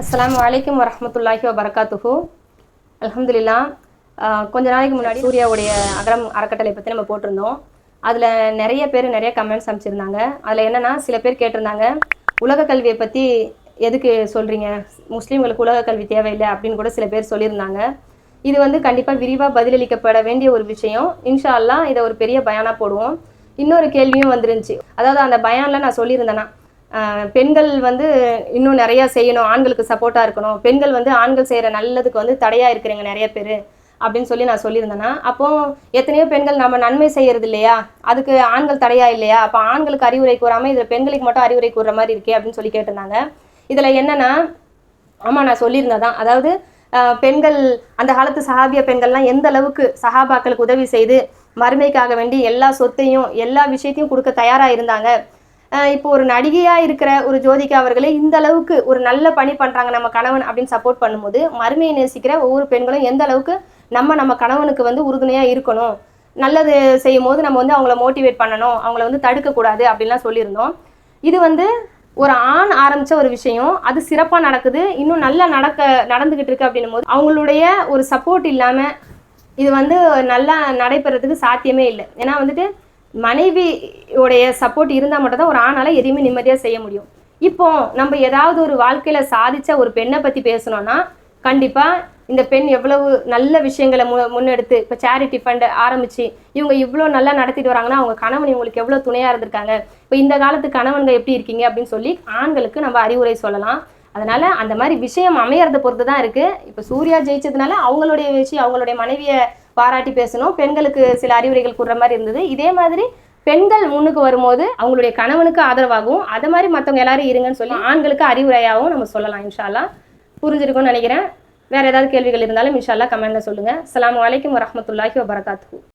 அஸ்லாம் வலைக்கம் வரமத்துல்லாஹி வபரகாத்துஹு. அலமதுல்லா கொஞ்ச நாளைக்கு முன்னாடி சூர்யாவுடைய அகரம் அறக்கட்டளை பற்றி நம்ம போட்டிருந்தோம். அதில் நிறைய பேர் நிறைய கமெண்ட்ஸ் அமைச்சிருந்தாங்க அதில் என்னென்னா சில பேர் கேட்டிருந்தாங்க உலக கல்வியை பற்றி எதுக்கு சொல்கிறீங்க முஸ்லீம்களுக்கு உலக கல்வி தேவையில்லை அப்படின்னு கூட சில பேர் சொல்லியிருந்தாங்க. இது வந்து கண்டிப்பாக விரிவாக பதிலளிக்கப்பட வேண்டிய ஒரு விஷயம். இன்ஷா அல்லா இதை ஒரு பெரிய பயானாக போடுவோம். இன்னொரு கேள்வியும் வந்துருந்துச்சு. அதாவது அந்த பயானில் நான் சொல்லியிருந்தேன்னா பெண்கள் வந்து இன்னும் நிறையா செய்யணும் ஆண்களுக்கு சப்போர்ட்டாக இருக்கணும். பெண்கள் வந்து ஆண்கள் செய்கிற நல்லதுக்கு வந்து தடையாக இருக்கிறீங்க நிறைய பேர் அப்படின்னு சொல்லி நான் சொல்லியிருந்தேன்னா அப்போ எத்தனையோ பெண்கள் நம்ம நன்மை செய்யறது இல்லையா? அதுக்கு ஆண்கள் தடையா இல்லையா? அப்போ ஆண்களுக்கு அறிவுரை கூறாமல் இதில் பெண்களுக்கு மட்டும் அறிவுரை கூற மாதிரி இருக்கே அப்படின்னு சொல்லி கேட்டிருந்தாங்க. இதில் என்னன்னா ஆமாம் நான் சொல்லியிருந்தேன் தான். அதாவது பெண்கள் அந்த காலத்து சஹாபிய பெண்கள்லாம் எந்த அளவுக்கு சஹாபாக்களுக்கு உதவி செய்து மறுமைக்காக வேண்டி எல்லா சொத்தையும் எல்லா விஷயத்தையும் கொடுக்க தயாராக இருந்தாங்க. இப்போ ஒரு நடிகையாக இருக்கிற ஒரு ஜோதிகா அவர்களே இந்த அளவுக்கு ஒரு நல்ல பணி பண்ணுறாங்க நம்ம கணவன் அப்படின்னு சப்போர்ட் பண்ணும்போது மறுமையை நேசிக்கிற ஒவ்வொரு பெண்களும் எந்த அளவுக்கு நம்ம நம்ம கணவனுக்கு வந்து உறுதுணையாக இருக்கணும்? நல்லது செய்யும் போது நம்ம வந்து அவங்கள மோட்டிவேட் பண்ணணும் அவங்கள வந்து தடுக்கக்கூடாது அப்படின்லாம் சொல்லியிருந்தோம். இது வந்து ஒரு ஆண் ஆரம்பிச்ச ஒரு விஷயம். அது சிறப்பாக நடக்குது. இன்னும் நல்லா நடக்க நடந்துகிட்டு இருக்கு அப்படின்னும் போது அவங்களுடைய ஒரு சப்போர்ட் இல்லாமல் இது வந்து நல்லா நடைபெறதுக்கு சாத்தியமே இல்லை. ஏன்னா வந்துட்டு மனைவியோடைய சப்போர்ட் இருந்தால் மட்டும் தான் ஒரு ஆணால் எதையுமே நிம்மதியாக செய்ய முடியும். இப்போ நம்ம ஏதாவது ஒரு வாழ்க்கையில் சாதித்த ஒரு பெண்ணை பற்றி பேசணும்னா கண்டிப்பாக இந்த பெண் எவ்வளவு நல்ல விஷயங்களை மு முன்னெடுத்து இப்போ சேரிட்டி ஃபண்ட் ஆரம்பித்து இவங்க இவ்வளோ நல்லா நடத்திட்டு வராங்கன்னா அவங்க கணவன் இவங்களுக்கு எவ்வளோ துணையாக இருந்திருக்காங்க? இப்போ இந்த காலத்து கணவன்கள் எப்படி இருக்கீங்க அப்படின்னு சொல்லி ஆண்களுக்கு நம்ம அறிவுரை சொல்லலாம். அதனால் அந்த மாதிரி விஷயம் அமையறத பொறுத்து தான் இருக்குது இப்போ சூர்யா ஜெயிச்சதுனால அவங்களுடைய விஷயம் அவங்களுடைய மனைவியை பாராட்டி பேசணும். பெண்களுக்கு சில அறிவுரைகள் கூடுற மாதிரி இருந்தது. இதே மாதிரி பெண்கள் முன்னுக்கு வரும்போது அவங்களுடைய கணவனுக்கு ஆதரவாகவும் அதை மாதிரி மற்றவங்க எல்லாரும் இருங்கன்னு சொல்லி ஆண்களுக்கு அறிவுரையாகவும் நம்ம சொல்லலாம் இன்ஷால்லா புரிஞ்சிருக்கும்னு நினைக்கிறேன். வேற ஏதாவது கேள்விகள் இருந்தாலும் இன்ஷால்லா கமெண்ட்ல சொல்லுங்க. அலாம் வலைக்கம் வரமத்துல்லாஹி வபரகாத்து